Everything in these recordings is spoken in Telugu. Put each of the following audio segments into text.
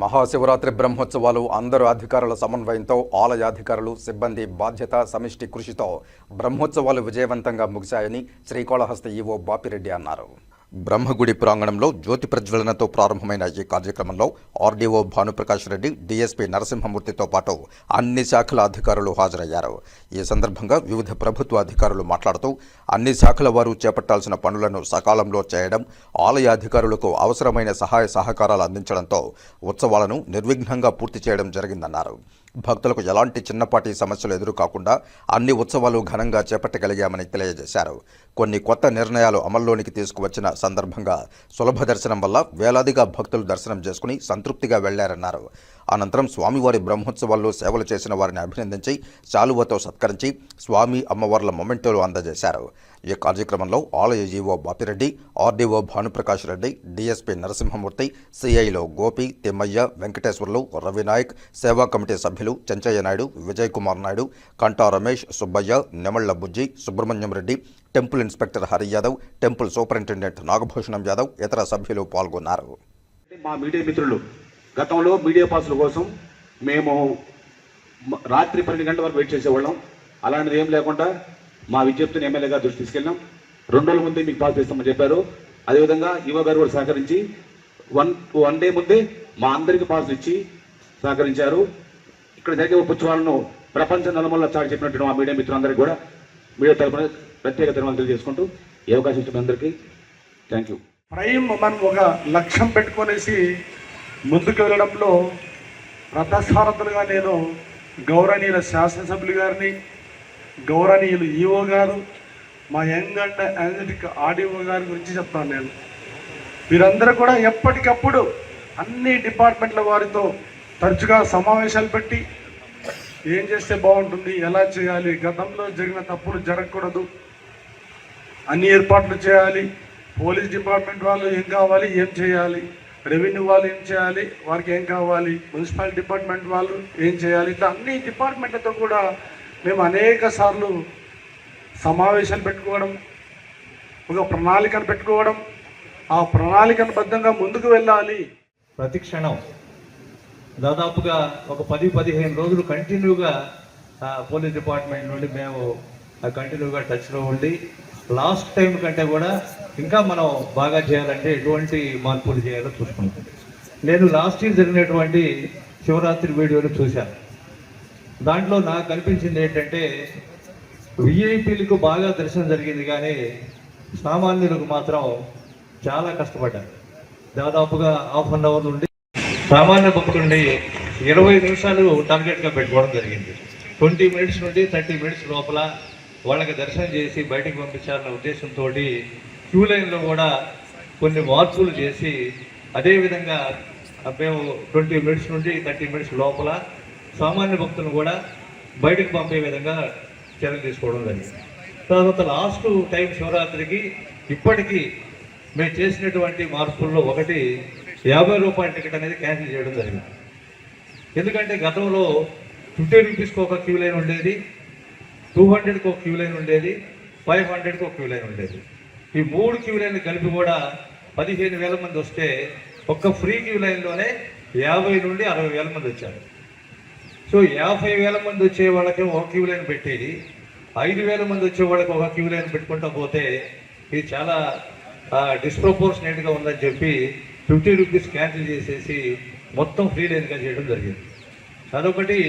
మహాశివరాత్రి బ్రహ్మోత్సవాలు అందరు అధికారుల సమన్వయంతో ఆలయాధికారులు సిబ్బంది బాధ్యత సమిష్టి కృషితో బ్రహ్మోత్సవాలు విజయవంతంగా ముగిశాయని శ్రీకాళహస్తి ఈవో బాపిరెడ్డి అన్నారు. బ్రహ్మగుడి ప్రాంగణంలో జ్యోతి ప్రజ్వలనతో ప్రారంభమైన ఈ కార్యక్రమంలో ఆర్డీఓ భానుప్రకాష్ రెడ్డి డీఎస్పీ నరసింహమూర్తితో పాటు అన్ని శాఖల అధికారులు హాజరయ్యారు. ఈ సందర్భంగా వివిధ ప్రభుత్వ అధికారులు మాట్లాడుతూ అన్ని శాఖల వారు చేపట్టాల్సిన పనులను సకాలంలో చేయడం ఆలయ అధికారులకు అవసరమైన సహాయ సహకారాలు అందించడంతో ఉత్సవాలను నిర్విఘ్నంగా పూర్తి చేయడం జరిగిందన్నారు. భక్తులకు ఎలాంటి చిన్నపాటి సమస్యలు ఎదురు కాకుండా అన్ని ఉత్సవాలు ఘనంగా చేపట్టగలిగామని తెలియజేశారు. కొన్ని కొత్త నిర్ణయాలు అమల్లోనికి తీసుకువచ్చిన సందర్భంగా సులభ దర్శనం వల్ల వేలాదిగా భక్తులు దర్శనం చేసుకుని సంతృప్తిగా వెళ్ళారన్నారు. అనంతరం స్వామివారి బ్రహ్మోత్సవాల్లో సేవలు చేసిన వారిని అభినందించి శాలువతో సత్కరించి స్వామి అమ్మవార్ల మొమెంటోలు అందజేశారు. ఈ కార్యక్రమంలో ఆలయ జీవో బాపిరెడ్డి ఆర్డీఓ భానుప్రకాష్ రెడ్డి డీఎస్పీ నరసింహమూర్తి సిఐలో గోపి తిమ్మయ్య వెంకటేశ్వర్లు రవినాయక్ సేవా కమిటీ సభ్యులు Chenchayya Naidu Vijay Kumar Naidu Kanta Ramesh Subbaiah Nemalla Bujji Subrahmanyam Reddy temple inspector Hari Yadav temple superintendent Nagabhushanam Yadav ఇతర సభ్యులు పాల్గొన్నారు. మా మీడియా మిత్రులు గతంలో మీడియా పాసుల కోసం మేము రాత్రి పన్నెండు గంటల వరకు వెయిట్ చేసేవాళ్ళం. అలాంటిది ఏం లేకుండా మా విజ్ఞప్తిని ఎమ్మెల్యేగా దృష్టి తీసుకెళ్ళాం రెండు రోజుల ముందే మీకు పాస్ చేస్తామని చెప్పారు. అదేవిధంగా యువ గారు కూడా సహకరించి వన్ వన్ డే ముందే మా అందరికీ పాస్ ఇచ్చి సహకరించారు. ఇక్కడ జరిగే ఉత్సవాలను ప్రపంచ నలుమూల చాటి చెప్పినట్టు మా మీడియా మిత్రులందరికీ కూడా మీడియా తరఫున ప్రత్యేక ధన్యవాదాలు తెలియజేసుకుంటూ ఈ అవకాశం ఇచ్చిన అందరికీ థ్యాంక్ యూ. ప్రైమ్ మనం ఒక లక్ష్యం పెట్టుకునేసి ముందుకు వెళ్ళడంలో రథసారథులుగా నేను గౌరవనీయుల శాసనసభ్యులు గారిని గౌరవనీయులు ఈఓ గారు మా యంగ్ అండ్ ఎనర్జెటిక్ ఆర్డీఓ గారి గురించి చెప్తాను నేను. వీరందరూ కూడా ఎప్పటికప్పుడు అన్ని డిపార్ట్మెంట్ల వారితో తరచుగా సమావేశాలు పెట్టి ఏం చేస్తే బాగుంటుంది ఎలా చేయాలి గతంలో జరిగిన తప్పులు జరగకూడదు అన్ని ఏర్పాట్లు చేయాలి పోలీస్ డిపార్ట్మెంట్ వాళ్ళు ఏం కావాలి ఏం చేయాలి రెవెన్యూ వాళ్ళు ఏం చేయాలి? వారికి ఏం కావాలి? మున్సిపల్ డిపార్ట్మెంట్ వాళ్ళు ఏం చేయాలి? ఇట్లా అన్ని డిపార్ట్మెంట్లతో కూడా మేము అనేక సార్లు సమావేశాలు పెట్టుకోవడం ఒక ప్రణాళికను పెట్టుకోవడం ఆ ప్రణాళికను బద్ధంగా ముందుకు వెళ్ళాలి. ప్రతి క్షణం దాదాపుగా ఒక పది పదిహేను రోజులు కంటిన్యూగా పోలీస్ డిపార్ట్మెంట్ నుండి మేము కంటిన్యూగా టచ్లో ఉండి లాస్ట్ టైం కంటే కూడా ఇంకా మనం బాగా చేయాలంటే ఎటువంటి మార్పులు చేయాలో చూసుకుంటాం నేను లాస్ట్ ఇయర్ జరిగినటువంటి శివరాత్రి వీడియోలు చూశాను. దాంట్లో నాకు కనిపించింది ఏంటంటే విఐపీలకు బాగా దర్శనం జరిగింది కానీ సామాన్యులకు మాత్రం చాలా కష్టపడ్డారు. దాదాపుగా హాఫ్ అన్ అవర్ నుండి సామాన్య భక్తుడిని ఇరవై నిమిషాలు టార్గెట్గా పెట్టుకోవడం జరిగింది. ట్వంటీ మినిట్స్ నుండి థర్టీ మినిట్స్ లోపల వాళ్ళకి దర్శనం చేసి బయటకు పంపించాలన్న ఉద్దేశంతో క్యూ లైన్లో కూడా కొన్ని మార్పులు చేసి అదేవిధంగా మేము ట్వంటీ మినిట్స్ నుండి థర్టీ మినిట్స్ లోపల సామాన్య భక్తులను కూడా బయటకు పంపే విధంగా చర్యలు తీసుకోవడం జరిగింది. తర్వాత లాస్ట్ టైం శివరాత్రికి ఇప్పటికీ మేము చేసినటువంటి మార్పుల్లో ఒకటి యాభై రూపాయల టికెట్ అనేది క్యాన్సిల్ చేయడం జరిగింది. ఎందుకంటే గతంలో ఫిఫ్టీ రూపీస్కి ఒక క్యూ లైన్ ఉండేది. టూ హండ్రెడ్కి ఒక క్యూ లైన్ ఉండేది ఫైవ్ హండ్రెడ్కి ఒక క్యూ లైన్ ఉండేది. ఈ మూడు క్యూ లైన్లు కలిపి కూడా పదిహేను వేల మంది వస్తే ఒక్క ఫ్రీ క్యూ లైన్లోనే యాభై నుండి అరవై వేల మంది వచ్చారు. సో యాభై వేల మంది వచ్చే వాళ్ళకి ఒక క్యూ లైన్ పెట్టేది. ఐదు వేల మంది వచ్చే వాళ్ళకి ఒక క్యూ లైన్ పెట్టుకుంటా పోతే ఇది చాలా డిస్ప్రపోర్షనేట్గా ఉందని చెప్పి ఫిఫ్టీ రూపీస్ క్యాన్సిల్ చేసేసి మొత్తం ఫ్రీ లైన్గా చేయడం జరిగింది. అదొకటి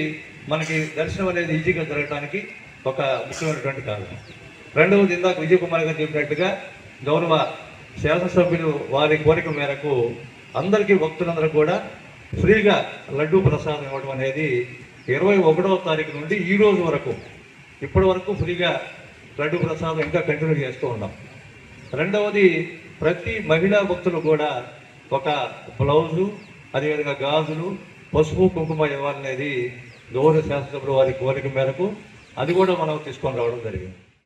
మనకి దర్శనం అనేది ఈజీగా జరగడానికి ఒక ముఖ్యమైనటువంటి కారణం. రెండవది ఇందాక విజయ్ కుమార్ గారు చెప్పినట్టుగా గౌరవ శాసనసభ్యులు వారి కోరిక మేరకు అందరికీ భక్తులందరూ కూడా ఫ్రీగా లడ్డూ ప్రసాదం ఇవ్వడం అనేది ఇరవై ఒకటవ తారీఖు నుండి ఈ రోజు వరకు ఇప్పటి వరకు ఫ్రీగా లడ్డూ ప్రసాదం ఇంకా కంటిన్యూ చేస్తూ ఉన్నాం. రెండవది ప్రతి మహిళా భక్తులు కూడా ఒక బ్లౌజు అదేవిధంగా గాజులు పసుపు కుంకుమ ఇవ్వాలనేది గౌరవ శాసనసభ్యులు వారి కోరిక మేరకు అది కూడా మనం తీసుకొని రావడం జరిగింది.